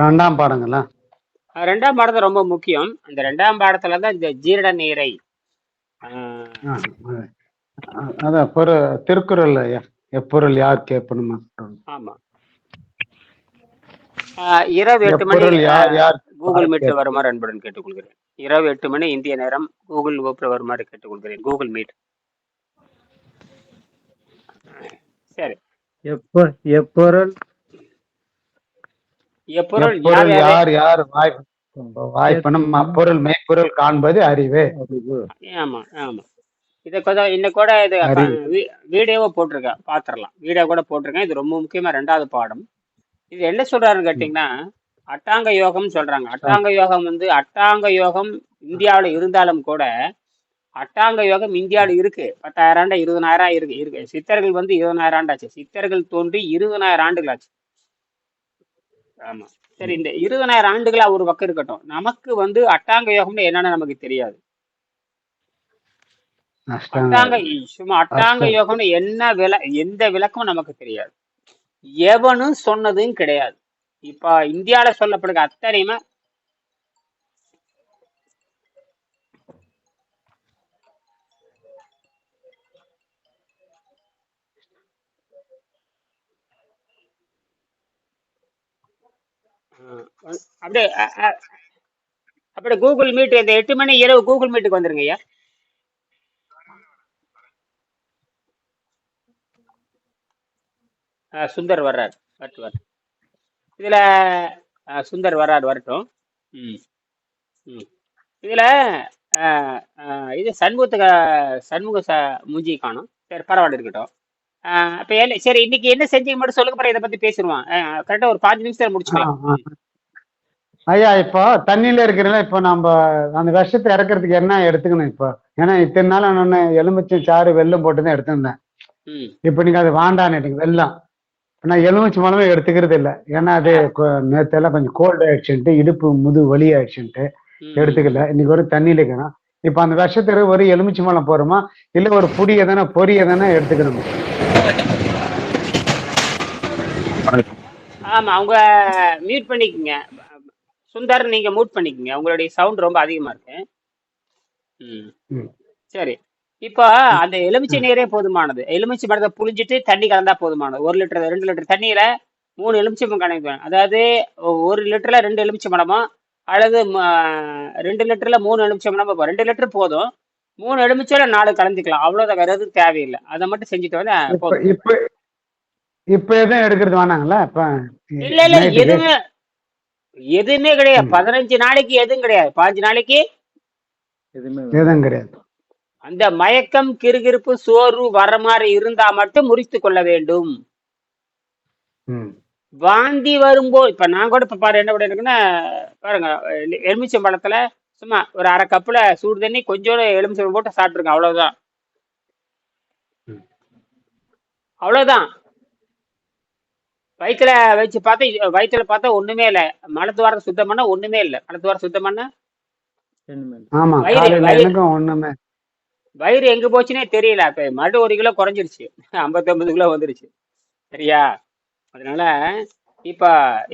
ரெண்டாம் பாடங்களா? ரெண்டாம் பாடத்தை ரொம்ப முக்கியம். அந்த ரெண்டாம் பாடத்துல தான் இந்த ஜீரண நீரை. அதான் பொரு திருக்குறள் எப்பொருள் யார் கேட்பணுமா? ஆமா. இரவு எட்டு மணி கூகுள் மீட். வருமாறு அன்புடன் கேட்டுக்கொள்கிறேன். இரவு எட்டு மணி இந்திய நேரம் கூகுள் வகுப்பில் வருமாறு கேட்டுக்கொள்கிறேன். Google Meet. சரி எப்ப எப்பொருள் எப்பொருள் யார் யாரு? யார் யார் வாய் வாய்ப்பனும் அப்பொருள் மெய்ப்பொருள் காண்பது அறிவே. ஆமா ஆமா. இதை கொஞ்சம் இன்னும் கூட இது. வீடியோவை போட்டிருக்கேன் பாத்திரலாம். வீடியோ கூட போட்டிருக்கேன். இது ரொம்ப முக்கியமா ரெண்டாவது பாடம். இது என்ன சொல்றாருன்னு கேட்டீங்கன்னா அட்டாங்க யோகம் சொல்றாங்க. அட்டாங்க யோகம் வந்து அட்டாங்க யோகம் இந்தியாவுல இருந்தாலும் கூட அட்டாங்க யோகம் இந்தியாவுல இருக்கு. பத்தாயிரம் ஆண்டா இருபதாயிரம் இருக்கு இருக்கு. சித்தர்கள் வந்து இருபதாயிரம் ஆண்டாச்சு. சித்தர்கள் தோன்றி இருபதாயிரம் ஆண்டுகள் ஆச்சு ஆமா. சரி இந்த இருபதாயிரம் ஆண்டுகளா ஒரு பக்கம் இருக்கட்டும். நமக்கு வந்து அட்டாங்க யோகம்னு என்னன்னு நமக்கு தெரியாது. அஷ்டாங்க அட்டாங்க சும்மா அட்டாங்க. யோகம்னு என்ன வில எந்த விளக்கமும் நமக்கு தெரியாது. எவனும் சொன்னதும் கிடையாது. இப்ப இந்தியால சொல்லப்படுகிற அத்தனையுமே அப்படியே அ- அ- அப்படியே கூகுள் மீட் இந்த எட்டு மணி இரவு கூகுள் மீட்டுக்கு வந்துருங்க ஐயா. சுந்தர் வர்றார். வரட்டு வரட்டும். இதுல சுந்தர் வர்றார் வரட்டும். ம் ம். இதுல இது சண்முகத்துக்கு சண்முக ச மூஞ்சி காணும். சரி பரவாயில்ல இருக்கட்டும். அப்ப என்ன சரி இன்னைக்கு என்ன செஞ்சீங்க மட்டும் சொல்லுங்க அப்புறம் இதை பத்தி பேசிடுவான் கரெக்டா ஒரு பாஞ்சு நிமிஷத்துல முடிச்சுக்கலாம். ஆ. ஐயா இப்போ தண்ணியில இருக்கிறதுல இப்போ நம்ம அந்த விஷத்தை இறக்கிறதுக்கு என்ன எடுத்துக்கணும் இப்போ? ஏன்னா இத்தனை நாள் நான் எலுமிச்சை சாறு வெல்லம் போட்டு தான் எடுத்திருந்தேன். இப்போ நீங்க அது வாண்டான்னு வெல்லம். நான் எலுமிச்சை மூலமே எடுத்துக்கிறது இல்லை. ஏன்னா அது நேத்தெல்லாம் கொஞ்சம் கோல்டு ஆயிடுச்சுன்ட்டு இடுப்பு முது வலி ஆயிடுச்சுன்ட்டு ம். எடுத்துக்கல. இன்னைக்கு ஒரு தண்ணியில இருக்கணும் இப்போ அந்த விஷத்துக்கு ஒரு எலுமிச்சை மலம் போறோமா இல்ல ஒரு புடி எதனா பொரி எதனா எடுத்துக்கணும்? ஆமா அவங்க மியூட் பண்ணிக்கங்க. சுந்தர் நீங்க மியூட் பண்ணிக்கங்க. உங்களுடைய சவுண்ட் ரொம்ப அதிகமா இருக்கு. ம். ம். சரி. இப்போ அந்த எலுமிச்சை நீரே போதுமானது. எலுமிச்சை மரத்தை புளிஞ்சிட்டு தண்ணி கலந்தா போதுமானது. ஒரு லிட்டர் ரெண்டு லிட்டர் தண்ணியில மூணு எலுமிச்சை பழம் கலந்துக்கணும் அதாவது ஒரு லிட்டர்ல ரெண்டு எலுமிச்சை மரமோ அல்லது ரெண்டு லிட்டர்ல மூணு எலுமிச்சை மரமோ போதும். ரெண்டு லிட்டர் போதும். மூணு எலுமிச்சையில நாலு கலந்துக்கலாம். அவ்வளவுதான். வேற எதுவும் தேவையில்லை. அதை மட்டும் செஞ்சுட்டு வந்து இப்ப இப்ப எதுவும் எடுக்கிறது வேணாங்களா? இப்ப இல்ல இல்ல. எதுவுமே எதுவுமே கிடையாது. பதினஞ்சு நாளைக்கு எதுவும் கிடையாது. பாஞ்சு நாளைக்கு எதுவுமே கிடையாது. அந்த மயக்கம் கிறுகிறுப்பு சோர்வு வர மாதிரி இருந்தா மட்டும் முறித்து கொள்ள வேண்டும். ம். வாந்தி வரும்போது இப்ப நான் கூட இப்ப பாரு என்ன பண்ணிருக்கேன்னா பாருங்க எலு- எலுமிச்சம் பழத்துல சும்மா ஒரு அரை கப்புல சூடு தண்ணி கொஞ்சோண்டு எலுமிச்சம் போட்டு சாப்பிட்டுருங்க அவ்வளவுதான். அவ்வளவுதான். வயிற்றுல வச்சு பார்த்தா வயிற்றுல பார்த்தா ஒண்ணுமே இல்லை. மலத்துவாரம் சுத்தம் பண்ணா ஒண்ணுமே இல்லை. மலத்துவாரம் சுத்தம் பண்ணா? எதுவுமே இல்லை. ஆமா வயிறு- எங்க போச்சுன்னே தெரியல. இப்ப மறுபடியும் ஒரு கிலோ குறைஞ்சிருச்சு. ஐம்பத்தொன்பது கிலோ வந்துருச்சு. சரியா? அதனால இப்ப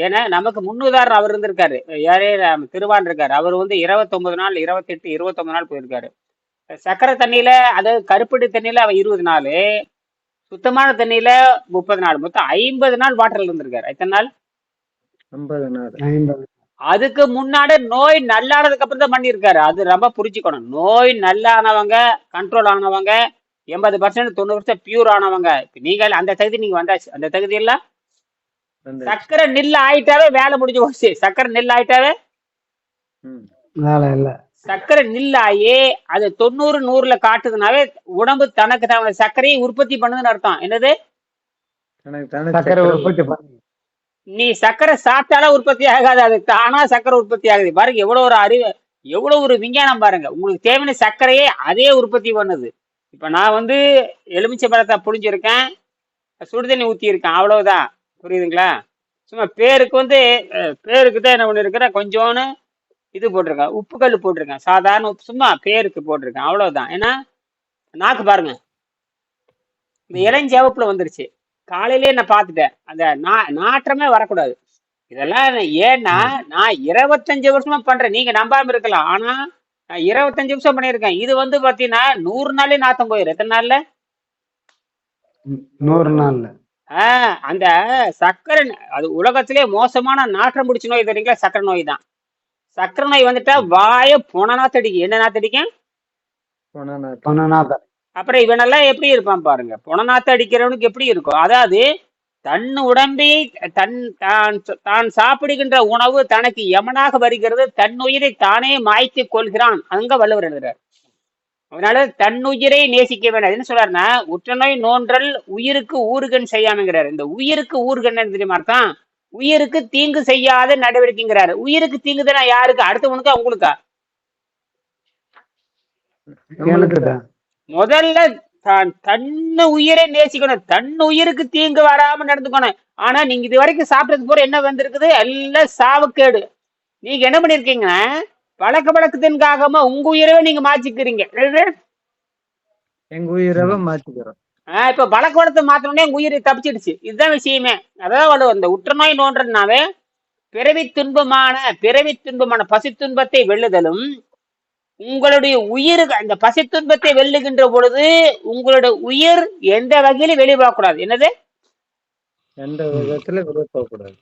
ஏன்னா நமக்கு முன்னுதாரணம் அவர் இருந்திருக்காரு. யாரே திருவான் இருக்காரு. அவர் வந்து இருபத்தொன்பது நாள் இருபத்தெட்டு இருபத்தொன்பது நாள் போயிருக்காரு. சக்கரை தண்ணியில அதாவது கருப்பட்டி தண்ணியில அவர் இருபது நாள் சுத்தமான தண்ணியில முப்பது நாள். மொத்தம் ஐம்பது நாள் வாட்டர்ல இருந்திருக்காரு. எத்தனை நாள்? ஐம்பது நாள். அதுக்கு முன்னாடி நோய் நல்லானதுக்கு அப்புறம் தான் பண்ணியிருக்காரு. அது ரொம்ப புரிஞ்சுக்கணும் நோய் நல்லானவங்க கண்ட்ரோல் ஆனவங்க எண்பது பர்சன்ட் தொண்ணூறு பர்சன்ட் பியூர் ஆனவங்க. இப்ப நீங்கள் அந்த தகுதி நீங்க வந்தாச்சு. அந்த தகுதி எல்லாம் சக்கரை நெல் ஆயிட்டாவே வேலை முடிஞ்சு போச்சு. சக்கரை நெல் ஆயிட்டாவே? வேலை இல்ல. சக்கரை நெல் ஆகி அது தொண்ணூறு நூறுல காட்டுதுனாவே உடம்பு தனக்கு தகுந்த சர்க்கரையை உற்பத்தி பண்ணுதுன்னு அர்த்தம். என்னது? எனக்கு தானே சக்கரை உற்பத்தி பண்ணி. நீ சக்கரை சாப்பிட்டாலே உற்பத்தி ஆகாது. அது தானா சக்கரை உற்பத்தி ஆகுது. பாருங்க எவ்வளவு ஒரு அறிவு எவ்வளவு ஒரு விஞ்ஞானம் பாருங்க. உங்களுக்கு தேவையான சர்க்கரையே அதே உற்பத்தி பண்ணுது. இப்ப நான் வந்து எலுமிச்சை பழத்தை புழிஞ்சிருக்கேன். சுடுதண்ணி ஊத்தி இருக்கேன் அவ்வளவுதான். புரியுதுங்களா? சும்மா பேருக்கு வந்து பேருக்கு தான் என்ன பண்ணிருக்கிறேன் கொஞ்சோன்னு இது போட்டிருக்கேன் உப்பு கல் போட்டிருக்கேன். சாதாரண உப்பு சும்மா பேருக்கு போட்டிருக்கேன் அவ்வளவுதான். ஏன்னா நாக்கு பாருங்க. இந்த இளஞ்சிவப்புல வந்துருச்சு. காலையிலேயே நான் பார்த்துட்டேன். அந்த நா நாற்றமே வரக்கூடாது. இதெல்லாம் ஏன்னா நான் இருபத்தஞ்சு வருஷமா பண்றேன். நீங்க நம்பாம இருக்கலாம். ஆனா நான் இருபத்தஞ்சு வருஷம் பண்ணியிருக்கேன். இது வந்து பாத்தீங்கன்னா நூறு நாளே நாத்தம் போயிடும் எத்தனை நாள்ல? நூறு நாள்ல. அந்த சர்க்கரை அது உலகத்திலே மோசமான நாற்றம் பிடிச்ச நோய் தெரியுங்களா? சர்க்கரை நோய் தான் சர்க்கரை நோய் வந்துட்டா வாய புன நாத்தடிக்கும் என்ன பொன்னநாதர் அப்புறம் இவனெல்லாம் எப்படி இருப்பான் பாருங்க. புனநாத்த அடிக்கிறவனுக்கு எப்படி இருக்கும்? அதாவது தன் உடம்பை தன் தான் தான் சாப்பிடுகின்ற உணவு தனக்கு யமனாக வருகிறது. தன் உயிரை தானே மாய்த்து கொள்கிறான். அங்க வள்ளுவர் எழுதுறார். அதனால தன் உயிரை நேசிக்க வேண்டாம் என்ன சொல்றாருன்னா உற்றநோய் நோன்றல் உயிருக்கு ஊறுகன் செய்யாமங்கிறார். இந்த உயிருக்கு ஊறுகன் என்ன தெரியுமா அர்த்தம்? உயிருக்கு தீங்கு செய்யாத நடவடிக்கைங்கிறாரு. உயிருக்கு தீங்கு தானே யாருக்கு? அடுத்தவனுக்கா உங்களுக்கா? முதல்ல தான் தன்னு உயிரை நேசிக்கணும். தன் உயிருக்கு தீங்கு வராம நடந்துக்கணும். ஆனா நீங்க இது வரைக்கும் சாப்பிட்டது பூரா என்ன வந்திருக்குது? எல்லாம் சாவுக்கேடு. நீங்க என்ன பண்ணிருக்கீங்கன்னா பழக்க பழக்கத்தின்காகமா உங்க உயிரவே நீங்க மாற்றிக்கிறீங்க எங்க உயிரவை மாத்திக்கிறோம். ஆஹ் இப்ப பழக்க வழக்கத்தை மாத்தணும்னே உங்க உயிரை தப்பிச்சிடுச்சு. இதுதான் விஷயமே. அதான் வள்ளுவர் அந்த உற்றுநோய் நோன்றனாவே பிறவி துன்பமான பிறவி துன்பமான பசி துன்பத்தை வெல்லுதலும் உங்களுடைய உயிர் அந்த பசி துன்பத்தை வெல்லுகின்ற பொழுது உங்களுடைய உயிர் எந்த வகையிலும் வெளியே போகக்கூடாது. என்னது? எந்த விதத்துல வெளியே போக கூடாது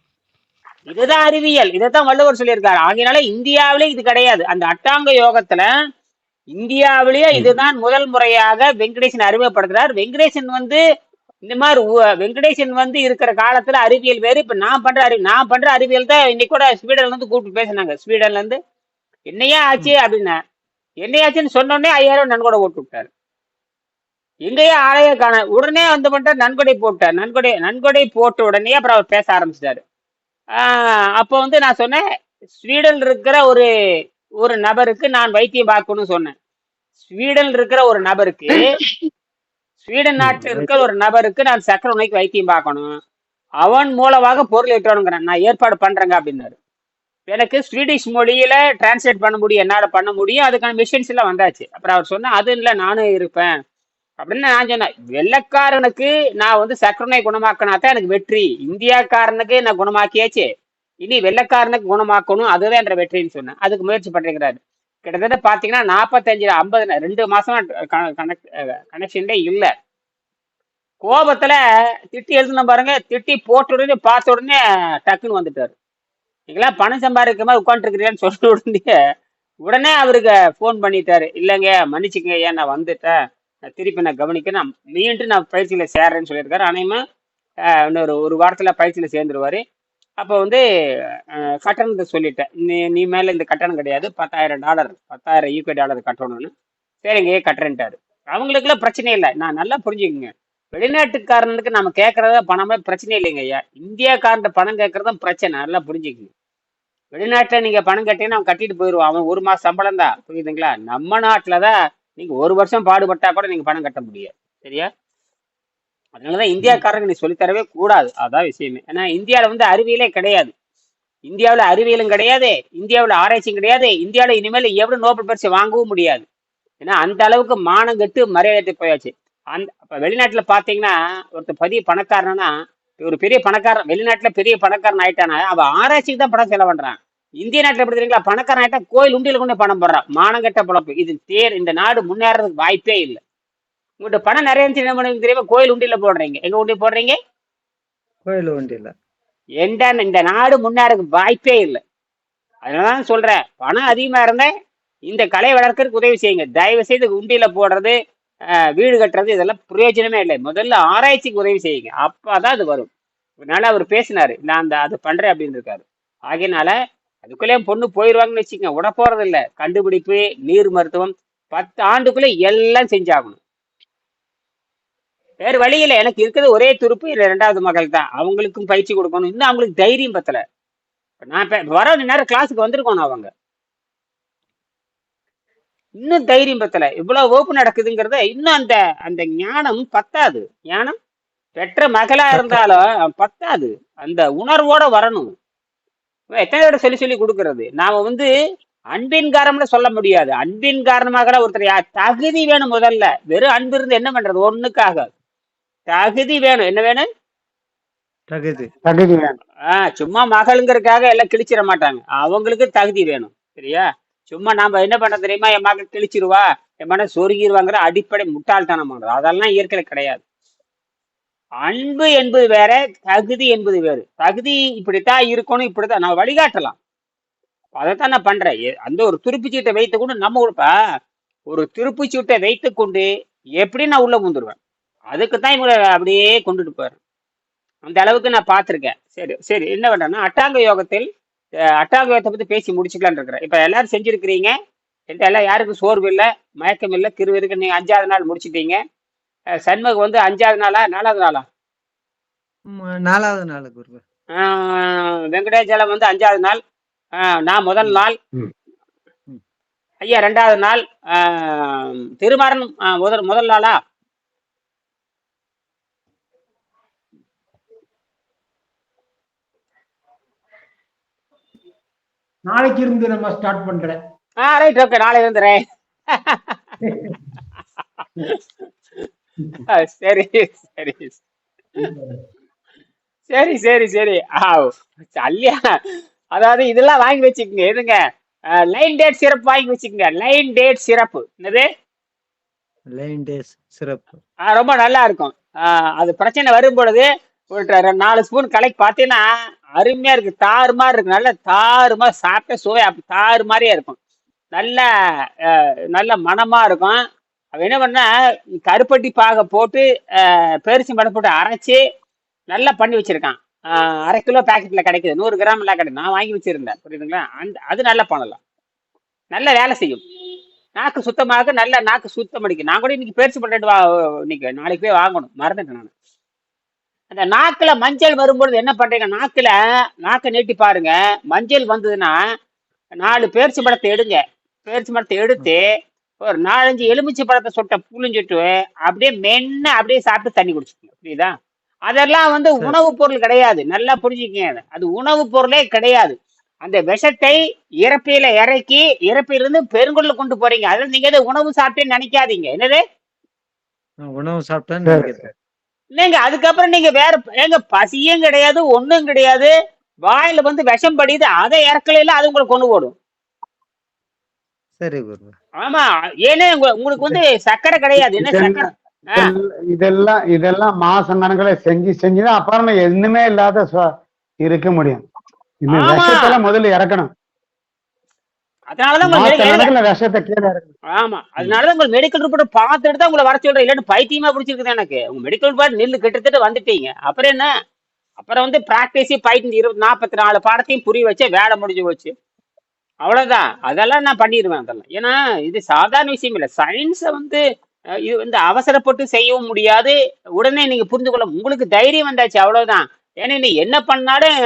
இதுதான் அறிவியல். இதைத்தான் வள்ளுவர் சொல்லியிருக்காரு. ஆகையினால இந்தியாவிலே இது கிடையாது. அந்த அட்டாங்க யோகத்துல இந்தியாவிலேயே இதுதான் முதல் முறையாக வெங்கடேசன் அறிமுகப்படுத்துறார். வெங்கடேசன் வந்து இந்த மாதிரி வெங்கடேசன் வந்து இருக்கிற காலத்துல அறிவியல் வேறு. இப்ப நான் பண்ற அறிவு நான் பண்ற அறிவியல் தான் இன்னைக்கு கூட ஸ்வீடன்ல இருந்து கூப்பிட்டு பேசினாங்க. ஸ்வீடன்ல இருந்து என்னையா ஆச்சு அப்படின்னா என்னையாச்சுன்னு சொன்ன உடனே ஐயாயிரம் நன்கொடை போட்டு விட்டாரு. எங்கேயா ஆளைய காண உடனே வந்து பண்ணிட்டு நன்கொடை போட்டார். நன்கொடை நன்கொடை போட்ட உடனே அப்புறம் அவர் பேச ஆரம்பிச்சிட்டாரு. அப்போ வந்து நான் சொன்னேன் ஸ்வீடன் இருக்கிற ஒரு ஒரு நபருக்கு நான் வைத்தியம் பார்க்கணும்னு சொன்னேன். ஸ்வீடன் இருக்கிற ஒரு நபருக்கு ஸ்வீடன் நாட்டில் இருக்கிற ஒரு நபருக்கு நான் சக்கரை நோய்க்கு வைத்தியம் பார்க்கணும். அவன் மூலமாக பொருள் ஏற்றணுங்கிறேன் நான் ஏற்பாடு பண்றேங்க அப்படின்னாரு. எனக்கு ஸ்வீடிஷ் மொழியில டிரான்ஸ்லேட் பண்ண முடியும் என்னால பண்ண முடியும். அதுக்கான மிஷின்ஸ் எல்லாம் வந்தாச்சு. அப்புறம் அவர் சொன்னா அது இல்லை நானும் இருப்பேன். அப்படின்னு நான் சொன்னேன். வெள்ளைக்காரனுக்கு நான் வந்து சக்கரனை குணமாக்கினா தான் எனக்கு வெற்றி. இந்தியாக்காரனுக்கு நான் குணமாக்கியாச்சு. இனி வெள்ளைக்காரனுக்கு குணமாக்கணும் அதுதான் என்ற வெற்றின்னு சொன்னேன். அதுக்கு முயற்சி பண்றேங்கிறாரு கிட்டத்தட்ட பாத்தீங்கன்னா நாற்பத்தஞ்சு ஐம்பது ரெண்டு மாசமா கனெக்ட் கனெக்ஷன்லே இல்லை. கோபத்துல திட்டி எழுதுன பாருங்க திட்டி போட்ட உடனே பார்த்த உடனே டக்குன்னு வந்துட்டாரு. நீங்களாம் பணம் சம்பாதிக்க மாதிரி உட்காந்துருக்கிறீங்கன்னு சொல்லிட்டு உடனே உடனே அவருக்கு ஃபோன் பண்ணிட்டாரு. இல்லைங்க மன்னிச்சுங்க ஏன் நான் வந்துட்டேன்? திருப்பி நான் கவனிக்க நான் மீண்டும் நான் பயிற்சியில் சேர்றேன்னு சொல்லியிருக்காரு. அனையுமே இன்னொரு ஒரு வாரத்தில் பயிற்சியில் சேர்ந்துருவார். அப்போ வந்து கட்டணத்தை சொல்லிட்டேன். நீ நீ மேலே இந்த கட்டணம் கிடையாது. பத்தாயிரம் டாலர் பத்தாயிரம் யூகே டாலர் கட்டணும்னு. சரிங்க கட்டுறேன்ட்டாரு. அவங்களுக்குலாம் பிரச்சனை இல்லை. நான் நல்லா புரிஞ்சுக்கங்க. வெளிநாட்டுக்காரனுக்கு நம்ம கேட்குறத பணமே பிரச்சனை இல்லைங்க ஐயா. இந்தியாக்காரன்ட்ட பணம் தான் பிரச்சனை. நல்லா புரிஞ்சுக்கங்க. வெளிநாட்டில் நீங்கள் பணம் கட்டினா அவன் கட்டிட்டு போயிடுவான் அவன் ஒரு மாதம் சம்பளம் தான். புரியுதுங்களா? நம்ம நாட்டில் தான் நீங்க ஒரு வருஷம் பாடுபட்டா கூட நீங்க பணம் கட்ட முடியாது. சரியா? அதனாலதான் இந்தியாக்காரங்க நீ சொல்லித்தரவே கூடாது. அதான் விஷயமே. ஏன்னா இந்தியாவில் வந்து அறிவியலே கிடையாது. இந்தியாவில் அறிவியலும் கிடையாது. இந்தியாவில் ஆராய்ச்சியும் கிடையாது. இந்தியாவில் இனிமேல் எவ்வளோ நோபல் பரிசு வாங்கவும் முடியாது. ஏன்னா அந்த அளவுக்கு மானம் கெட்டு மரியாதை போயாச்சு. அந்த இப்போ வெளிநாட்டுல பாத்தீங்கன்னா ஒருத்தர் பெரிய பணக்காரனா ஒரு பெரிய பணக்காரன் வெளிநாட்டுல பெரிய பணக்காரன் ஆயிட்டானா அவன் ஆராய்ச்சிக்கு தான் பணம் செலவு பண்றான். இந்திய நாட்டுல எப்படி தெரியுங்களா? பணக்காரன் ஆயிட்டா கோயில் உண்டியில கொண்டு பணம் போடுறான் மானங்கெட்ட பொழப்பு. இது தேர் இந்த நாடு முன்னேறதுக்கு வாய்ப்பே இல்லை. உங்கள்கிட்ட பணம் நிறைய இருந்துச்சு என்ன பண்ணுவீங்க தெரியுமா? கோயில் உண்டியில போடுறீங்க. எங்க உண்டியில் போடுறீங்க? கோயில் வண்டியில எந்த இந்த நாடு முன்னேறதுக்கு வாய்ப்பே இல்லை. அதனாலதான் சொல்றேன். பணம் அதிகமா இருந்தா இந்த கலை வளர்க்கறதுக்கு உதவி செய்யுங்க. தயவு செய்து உண்டியில போடுறது வீடு கட்டுறது இதெல்லாம் பிரயோஜனமே இல்லை. முதல்ல ஆராய்ச்சிக்கு உதவி செய்யுங்க. அப்பதான் அது வரும். அதனால அவர் பேசினாரு. நான் அந்த அது பண்றேன் அப்படின்னு இருக்காரு. ஆகையினால அதுக்குள்ளே பொண்ணு போயிடுவாங்கன்னு வச்சுக்கோங்க. விட போறது இல்ல கண்டுபிடிப்பு நீர் மருத்துவம் பத்து ஆண்டுக்குள்ள எல்லாம் செஞ்சாகணும். வேறு வழி இல்லை. எனக்கு இருக்கிறது ஒரே துருப்பு இல்லை ரெண்டாவது மகள் தான். அவங்களுக்கும் பயிற்சி கொடுக்கணும். இன்னும் அவங்களுக்கு தைரியம் பத்தல. நான் இப்ப வர நேரம் கிளாஸுக்கு வந்திருக்கணும் அவங்க. இன்னும் தைரியம் பத்தல. இவ்வளவு வகுப்பு நடக்குதுங்கிறத இன்னும் அந்த அந்த ஞானம் பத்தாது. ஞானம் பெற்ற மகளா இருந்தாலும் பத்தாது. அந்த உணர்வோட வரணும். எத்தனை தடவை சொல்லி சொல்லி கொடுக்கறது? நாம வந்து அன்பின் காரணம்னு சொல்ல முடியாது. அன்பின் காரணமாக ஒருத்தர் தகுதி வேணும் முதல்ல. வெறும் அன்பு இருந்து என்ன பண்றது? ஒண்ணுக்காக. தகுதி வேணும். என்ன வேணும்? தகுதி. தகுதி வேணும். ஆ சும்மா மகளுங்கிறதுக்காக எல்லாம் கிழிச்சிட மாட்டாங்க. அவங்களுக்கு தகுதி வேணும். சரியா? சும்மா நாம என்ன பண்ண தெரியுமா? என் மகள் கிழிச்சிருவா. என் மகன் சொருகிடுவாங்கிற அடிப்படை முட்டாள்தனமானது. அதெல்லாம் இயற்கையில கிடையாது. அன்பு என்பது வேற தகுதி என்பது வேறு. தகுதி இப்படித்தான் இருக்கணும் இப்படித்தான். நான் வழிகாட்டலாம். அதைத்தான் நான் பண்றேன். அந்த ஒரு துருப்புச்சீட்டை வைத்து கொண்டு நம்ம கொடுப்பா ஒரு துருப்புச்சீட்டை வைத்து கொண்டு எப்படி நான் உள்ள பூந்துருவேன் அதுக்கு தான் இவங்களை அப்படியே கொண்டுட்டு போறேன் அந்த அளவுக்கு நான் பார்த்துருக்கேன். சரி சரி. என்ன பண்றேன்னா அட்டாங்க யோகத்தில் அட்டாங்க யோகத்தை பத்தி பேசி முடிச்சுக்கலான்னு இருக்கிறேன். இப்ப எல்லாரும் செஞ்சிருக்கிறீங்க. என்கிட்ட எல்லாம் யாருக்கும் சோர்வு இல்லை மயக்கம் இல்லை. கிருவிருக்கு நீங்க அஞ்சாவது நாள் முடிச்சிட்டீங்க. அஹ், சண்முகம் வந்து அஞ்சாவது நாளா நாலாவது நாளா? நாலாவது நாள் குருவே. ஆஹ், வெங்கடேசலம் வந்து அஞ்சாவது நாள். ஆஹ், நான் முதல் நாள். ஐயா ரெண்டாவது நாள். ஆஹ், திருமாறன் ஆஹ், முதல் முதல் நாளா? நாளைக்கு இருந்து நம்ம ஸ்டார்ட் பண்றேன். ஆ ரைட் ஓகே நாளை இருந்துறேன் சரி சரி. சரி சரி சரி. ஆ அல்லியா அதாவது இதெல்லாம் வாங்கி வச்சுக்கோங்க. எதுங்க? லைன் டேட் சிறப்பு வாங்கி வச்சுக்கோங்க. லைன் டேட் சிறப்பு. என்னது? லைன் டேஸ் சிறப்பு. ஆ, ரொம்ப நல்லா இருக்கும். ஆ, அது பிரச்சனை வரும் பொழுது ஒரு ட- ரெண்டு நாலு ஸ்பூன் கலக்கி பார்த்தீங்கன்னா அருமையா இருக்கு. தாறு மாதிரி இருக்கு. நல்ல தாறு மாதிரி சாப்பிட்ட சுவை அப்படி தாறு மாதிரியே இருக்கும். நல்ல நல்ல மணமா இருக்கும். அவன் என்ன பண்ணா கருப்பட்டி பாகை போட்டு பேரிசி மடம் போட்டு அரைச்சி நல்லா பண்ணி வச்சிருக்கான். அரை கிலோ பேக்கெட்டில் கிடைக்குது. நூறு கிராம் எல்லாம் கிடைக்கும் நான் வாங்கி வச்சிருந்தேன். புரியுதுங்களா? அந்த அது நல்லா பண்ணலாம். நல்ல வேலை செய்யும். நாக்கு சுத்தமாக நல்ல நாக்கு சுத்தம் அடிக்கும். நான் கூட இன்னைக்கு பேரிசி பண்ணிட்டு வா இன்னைக்கு நாளைக்கு போய் வாங்கணும். மறந்துட்டேன் நான். அந்த நாக்கில் மஞ்சள் வரும்பொழுது என்ன பண்றீங்க? நாக்கில் நாக்கை நீட்டி பாருங்க. மஞ்சள் வந்ததுன்னா நாலு பேரிச்சு பழத்தை எடுங்க. பேரிச்சு மரத்தை எடுத்து ஒரு நாலஞ்சு எலுமிச்சை பழத்தை சொட்ட புளிஞ்சிட்டு அப்படியே மென்னு அப்படியே சாப்பிட்டு தண்ணி குடிச்சுக்கோங்க புரியுதா? அதெல்லாம் வந்து. உணவுப் பொருள் கிடையாது. நல்லா புரிஞ்சுக்கங்க அதை. உணவுப் பொருளே கிடையாது. அந்த விஷத்தை இறப்பையில இறக்கி இறப்பிலிருந்து பெருங்குடல கொண்டு போறீங்க. அதில் நீங்க எது உணவு சாப்பிட்டேன்னு நினைக்காதீங்க. என்னது? உணவு சாப்பிட்டேன்னு இல்லைங்க அதுக்கப்புறம் நீங்க வேற ஏங்க பசியும் கிடையாது ஒண்ணும் கிடையாது. வாயில வந்து விஷம் படியுது அதை இறக்கலையில அது உங்களை கொண்டு போடும். சரி குருவே ஆமா ஏன்னா உங்க- உங்களுக்கு வந்து சர்க்கரை கிடையாது. என்ன சர்க்கரை? ஆ, இதெல்லாம் இதெல்லாம் மாசம் கணக்குல செஞ்சு செஞ்சுதான் அப்புறம் எதுவுமே இல்லாத இருக்க முடியும். இந்த முதல்ல இறக்கணும். அதனாலதான் விஷத்தை கீழே ஆமா. அதனாலதான் உங்க மெடிக்கல் ரிப்போர்ட் பார்த்துட்டு தான் உங்களை வர சொல்றேன். இல்லைன்னு பைத்தியமா பிடிச்சிருக்குது எனக்கு? உங்க மெடிக்கல் ரிப்போர்ட் நில்லு கிட்டத்தட்ட வந்துட்டீங்க. அப்புறம் என்ன? அப்புறம் வந்து பிராக்டிஸ் பைத்தியம் இருபது நாற்பத்தி நாலு பாடத்தையும் புரிய வச்சு வேலை முடிஞ்சு போச்சு. அவ்வளவுதான். அதெல்லாம் நான் பண்ணிடுவேன் அதெல்லாம். ஏன்னா இது சாதாரண விஷயம் இல்லை. சயின்ஸை வந்து இது வந்து அவசரப்பட்டு செய்யவும் முடியாது. உடனே நீங்க புரிந்து கொள்ள உங்களுக்கு தைரியம் வந்தாச்சு அவ்வளவுதான். ஏன்னா நீ என்ன பண்ணாலும்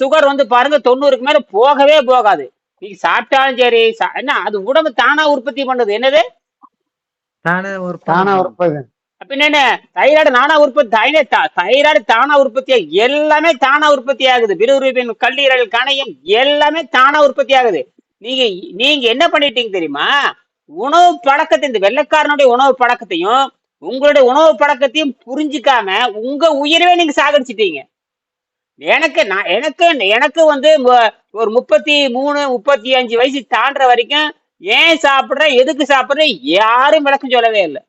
சுகர் வந்து பாருங்க தொண்ணூறுக்கு மேல போகவே போகாது. நீங்க சாப்பிட்டாலும் சரி சா- என்ன அது உடம்பு தானா உற்பத்தி பண்ணுது. என்னது? தானே ஒரு தானா உற்பத்தி. அப்ப என்ன தைராய்டு நானா உற்பத்தி தைன- தைராய்டு தானா உற்பத்தியா? எல்லாமே தானா உற்பத்தி ஆகுது. பிரிவுறுப்பின் கல்லீரல் கணையம் எல்லாமே தானா உற்பத்தி ஆகுது. நீங்க நீங்க என்ன பண்ணிட்டீங்க தெரியுமா? உணவு பழக்கத்தை இந்த வெள்ளைக்காரனுடைய உணவு பழக்கத்தையும் உங்களுடைய உணவு பழக்கத்தையும் புரிஞ்சுக்காம உங்க உயிரவே நீங்க சாகடிச்சிட்டீங்க. எனக்கு நான் எனக்கு எனக்கு வந்து ஒரு முப்பத்தி மூணு முப்பத்தி அஞ்சு வயசு தாண்டுற வரைக்கும் ஏன் சாப்பிடுறேன்? எதுக்கு சாப்பிடுறேன்? யாரும் விளக்கம் சொல்லவே இல்லை.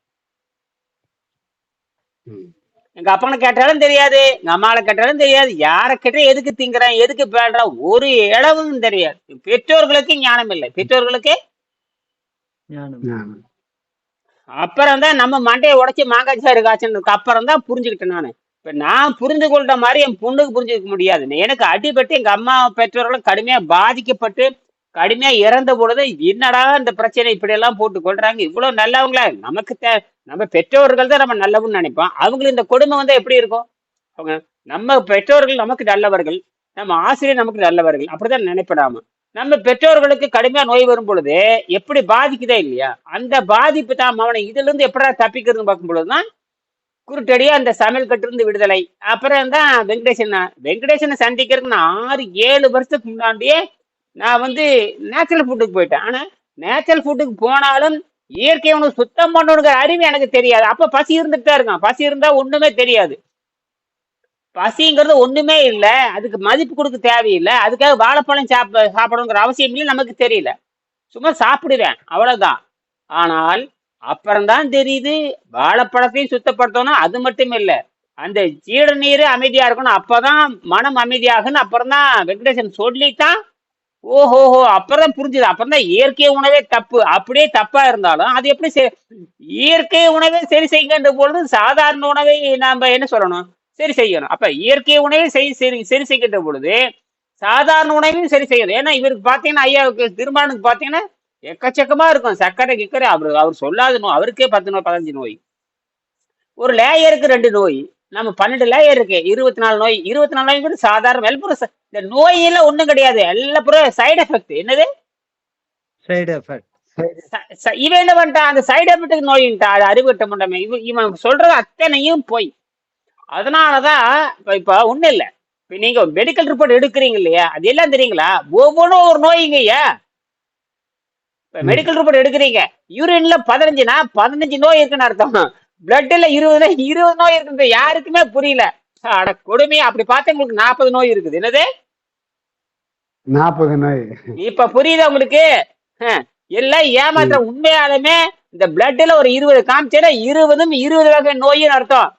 எங்க அப்பனை கேட்டாலும் தெரியாது எங்க அம்மாவை கேட்டாலும் தெரியாது யாரை கேட்டா எதுக்கு திங்குறேன் எதுக்கு பேடுறேன் ஒரு இளவும் தெரியாது. பெற்றோர்களுக்கு ஞானம் இல்லை. பெற்றோர்களுக்கு. அப்புறம் தான் நம்ம மண்டையை உடைச்சு மாங்காய் சாறு காய்ச்சனதுக்கு அப்புறம் தான் புரிஞ்சுக்கிட்டேன் நான். இப்ப நான் புரிந்து கொள்ற மாதிரி என் பொண்ணுக்கு புரிஞ்சுக்க முடியாது. எனக்கு அடிபட்டு எங்க அம்மா பெற்றோர்களும் கடுமையா பாதிக்கப்பட்டு கடுமையா இறந்த பொழுது என்னடா இந்த பிரச்சனை இப்படி எல்லாம் போட்டு கொள்றாங்க? இவ்வளவு நல்லவங்களா? நமக்கு தே- நம்ம பெற்றோர்கள் தான் நம்ம நல்லவன்னு நினைப்போம். அவங்களுக்கு இந்த கொடுமை வந்து எப்படி இருக்கும்? அவங்க நம்ம பெற்றோர்கள் நமக்கு நல்லவர்கள் நம்ம ஆசிரியர் நமக்கு நல்லவர்கள் அப்படிதான் நினைப்படாம. நம்ம பெற்றோர்களுக்கு கடுமையா நோய் வரும் பொழுது எப்படி பாதிக்குதா இல்லையா? அந்த பாதிப்பு தான் அவனை இதுல இருந்து எப்படா தப்பிக்கிறதுன்னு பார்க்கும் பொழுதுதான் குருட்டடியா அந்த சமையல் கட்டிருந்து விடுதலை. அப்புறம் தான் வெங்கடேசன் வெங்கடேசனை சந்திக்கிறதுக்கு நான் ஆறு ஏழு வருஷத்துக்கு முன்னாடியே நான் வந்து நேச்சுரல் ஃபுட்டுக்கு போயிட்டேன். ஆனா நேச்சுரல் ஃபுட்டுக்கு போனாலும் இயற்கை உணவு சுத்தம் பண்ணணுங்கிற அறிவு எனக்கு தெரியாது. அப்ப பசி இருந்துட்டு தான் இருக்கான். பசி இருந்தா ஒண்ணுமே தெரியாது. பசிங்கிறது ஒண்ணுமே இல்ல. அதுக்கு மதிப்பு கொடுக்க தேவையில்லை. அதுக்காக வாழைப்பழம் சாப்ப சாப்பிடணுங்கிற அவசியம் இல்லை நமக்கு தெரியல. சும்மா சாப்பிடுவேன். அவ்வளவுதான். ஆனால் அப்புறம்தான் தெரியுது. வாழைப்பழத்தையும் சுத்தப்படுத்தணும் அது மட்டும் இல்லை. அந்த ஜீரணீர் அமைதியா இருக்கணும். அப்பதான் மனம் அமைதியாகுன்னு அப்புறம் தான் வெங்கடேசன் சொல்லித்தான். ஓஹோஹோ அப்புறம் புரிஞ்சுது. அப்புறம் தான் இயற்கை உணவே தப்பு. அப்படியே தப்பா இருந்தாலும் அது எப்படி இயற்கை உணவே சரி செய்யுங்கன்ற பொழுது சாதாரண உணவை நாம என்ன சொல்லணும்? சரி செய்யணும். அப்ப இயற்கை உணவை சரி சரி சரி செய்கின்ற பொழுது சாதாரண உணவையும் சரி செய்யணும். ஏன்னா இவருக்கு பாத்தீங்கன்னா ஐயாவுக்கு திருமணனுக்கு பாத்தீங்கன்னா எக்கச்சக்கமா இருக்கும். சர்க்கரை கிக்கரை அவர் அவர் சொல்லாத நோய். அவருக்கே பத்து நோய் பதினஞ்சு நோய். ஒரு லேயருக்கு ரெண்டு நோய். நம்ம பன்னெண்டு லேயர் இருக்கு. இருபத்தி நாலு நோய். இருபத்தி நாலு நோய்ங்கிறது சாதாரண எல்லாம் ச- இந்த நோயெல்லாம் ஒண்ணும் கிடையாது. எல்லாம் பூரா சைடு எஃபெக்ட் என்னது? சைடு எஃபெக்ட் இவன் என்ன பண்ணிட்டான் அந்த சைடு எஃபெக்ட் நோயின்ட்டா. அது அறிவுட்ட முண்டமே இவன் இவன் சொல்றது அத்தனையும் போய். அதனாலதான் இப்ப இப்ப ஒண்ணு இல்ல. இப்ப நீங்க மெடிக்கல் ரிப்போர்ட் எடுக்கிறீங்க இல்லையா? அது எல்லாம் தெரியுங்களா? ஒவ்வொன்றும் ஒரு நோய்ங்கய்யா இப்ப. மெடிக்கல் ரிப்போர்ட் எடுக்கிறீங்க. யூரின்ல பதினஞ்சுனா பதினஞ்சு நோய் இருக்குன்னு அர்த்தம். பிளட்ல இருபதுனா இருபது நோய் இருக்குது. யாருக்குமே புரியல. அட கொடுமை அப்படி பார்த்தா உங்களுக்கு நாற்பது நோய் இருக்குது. என்னது? நாற்பது நோய். இப்ப புரியுதா உங்களுக்கு? எல்லாம் ஏமாற்ற உண்மையாலுமே இந்த பிளட்ல ஒரு இருபது காமிச்சா இருபதும் இருபது வகை நோயின்னு அர்த்தம்.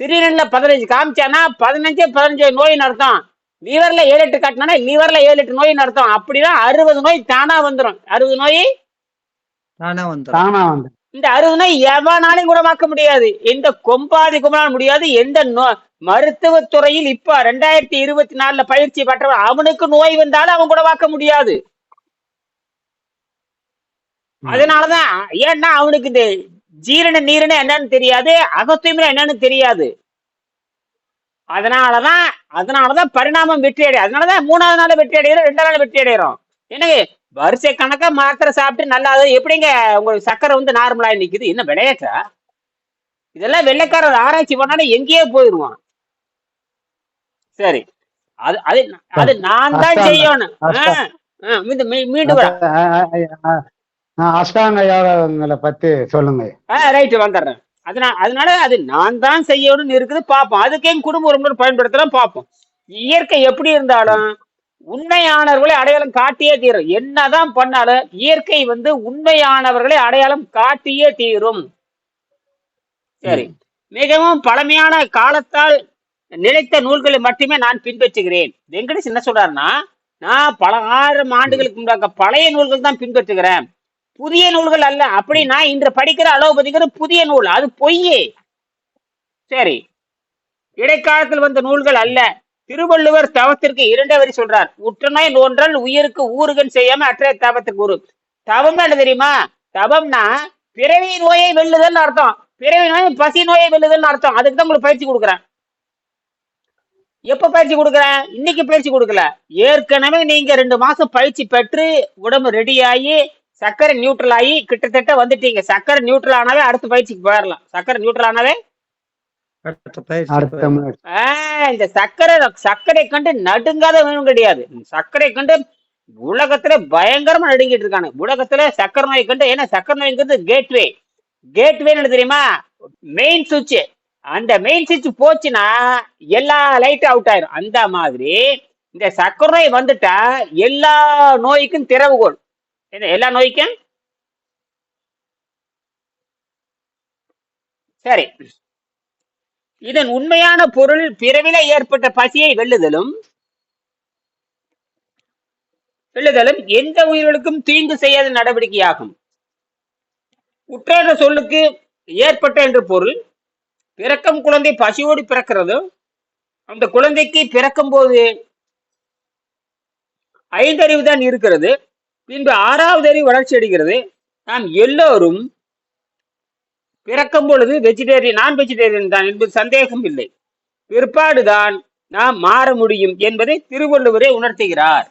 சிறுநீர்ல பதினஞ்சு காமிச்சானா பதினஞ்சு பதினஞ்சு நோயின்னு அர்த்தம். லிவர்ல ஏழு எட்டு காட்டினா லிவர்ல ஏழு எட்டு நோயின்னு அர்த்தம். அப்படிதான் அறுபது நோய் தானா வந்துடும் அறுபது நோய்? தானே வந்துடும் தானா வந்து இந்த அறுபது நோய் எவனாலையும் குணமாக்க முடியாது. எந்த கொம்பாதி குணமால முடியாது. எந்த நோ மருத்துவத் துறையில் இப்ப ரெண்டாயிரத்தி இருபத்தி நாலுல பயிற்சி பெற்றவன் அவனுக்கு நோய் வந்தாலும் அவன் குணமாக்க முடியாது. அதனாலதான் ஏன்னா அவனுக்கு இந்த ஜீரண நீரண என்னன்னு தெரியாது அகத்தூய்மை என்னன்னு தெரியாது. அதனாலதான் அதனாலதான் பரிணாமம் வெற்றி அடையும் அதனாலதான் மூணாவது நாள் வெற்றி அடைகிறோம் ரெண்டாவது நாள் வெற்றி அடைகிறோம் எனக்கு வரிசை கணக்கா மாத்திரை சாப்பிட்டு நல்லா எப்படிங்க உங்களுக்கு சக்கரை வந்து நார்மலா நிக்குது? என்ன விளையாட்டா? இதெல்லாம் வெள்ளைக்காரர் ஆராய்ச்சி பண்ணாலும் எங்கேயோ போயிருவான். சரி. அது அது அது நான் தான் செய்யணும். மீண்டும் அஷ்டாங்க யோகங்களை பத்தி சொல்லுங்க. ஆ ரைட்டு வந்துடுறேன். அதனால அதனால அது நான் தான் செய்யணும்னு இருக்குது. பார்ப்போம். அதுக்கு குடும்ப உறுப்பினர் பயன்படுத்தலாம் பார்ப்போம். இயற்கை எப்படி இருந்தாலும் உண்மையானவர்களை அடையாளம் காட்டியே தீரும். என்னதான் பண்ணாலும் இயற்கை வந்து உண்மையானவர்களை அடையாளம் காட்டியே தீரும். சரி. மிகவும் பழமையான காலத்தால் நிலைத்த நூல்களை மட்டுமே நான் பின்பற்றுகிறேன். வெங்கடேஷ் என்ன சொல்றாருன்னா நான் பல ஆயிரம் ஆண்டுகளுக்கு முன்னாக பழைய நூல்கள் தான் பின்பற்றுகிறேன். புதிய நூல்கள் அல்ல. அப்படி நான் இன்று படிக்கிற அலோபதிங்கிற புதிய நூல். அது பொய்யே. சரி. இடைக்காலத்தில் வந்த நூல்கள் அல்ல. திருவள்ளுவர் தவத்திற்கு இரண்டே வரி சொல்றார். உற்றுநோய் நோன்றால் உயிருக்கு ஊறுகன் செய்யாம அற்றைய தவத்துக்கு ஊரு தவம் என்ன தெரியுமா? தவம்னா பிறவி நோயை வெல்லுதல் அர்த்தம். பிறவி நோய் பசி நோயை வெல்லுதல் அர்த்தம். அதுக்கு தான் உங்களுக்கு பயிற்சி கொடுக்குறேன். எப்ப பயிற்சி கொடுக்குறேன்? இன்னைக்கு பயிற்சி கொடுக்கல. ஏற்கனவே நீங்க ரெண்டு மாசம் பயிற்சி பெற்று உடம்பு ரெடி ஆகி சர்க்கரை நியூட்ரல் ஆகி கிட்டத்தட்ட வந்துட்டீங்க. சக்கரை நியூட்ரல் ஆனாவே அடுத்த பயிற்சிக்கு போயிடலாம் சக்கரை நியூட்ரல் ஆனாவே அடுத்த பயிற்சி அடுத்த முறை ஆஹ் இந்த சர்க்கரை சர்க்கரை கண்டு நடுங்காத வேணும் கிடையாது. சர்க்கரை கண்டு உலகத்துல பயங்கரமா நடுங்கிட்டு இருக்காங்க உலகத்துல சர்க்கரை நோய் கண்டு ஏன்னா சர்க்கரை நோய்ங்கிறது கேட்வே கேட்வேன்னு தெரியுமா? மெயின் சுவிட்ச் அந்த மெயின் சுவிட்ச் போச்சுன்னா எல்லா லைட்டும் அவுட் ஆயிரும். அந்த மாதிரி இந்த சர்க்கரை நோய் வந்துட்டா எல்லா நோய்க்கும் திறவுகோல் என்ன எல்லா நோய்க்கும்? சரி. இதன் உண்மையான பொருள் பிறவில ஏற்பட்ட பசியை வெல்லுதலும் வெல்லுதலும் எந்த உயிர்களுக்கும் தீங்கு செய்யாத நடவடிக்கையாகும். உற்றார சொல்லுக்கு ஏற்பட்ட என்று பொருள் பிறக்கும் குழந்தை பசியோடு பிறக்கிறதும் அந்த குழந்தைக்கு பிறக்கும் போது ஐந்தறிவு தான் இருக்கிறது. பின்பு ஆறாவது அறிவு வளர்ச்சி அடைகிறது. நாம் எல்லோரும் பிறக்கும் பொழுது வெஜிடேரியன் நான் வெஜிடேரியன் தான் என்பது சந்தேகம் இல்லை. பிற்பாடுதான் நாம் மாற முடியும் என்பதை திருவள்ளுவரே உணர்த்துகிறார்.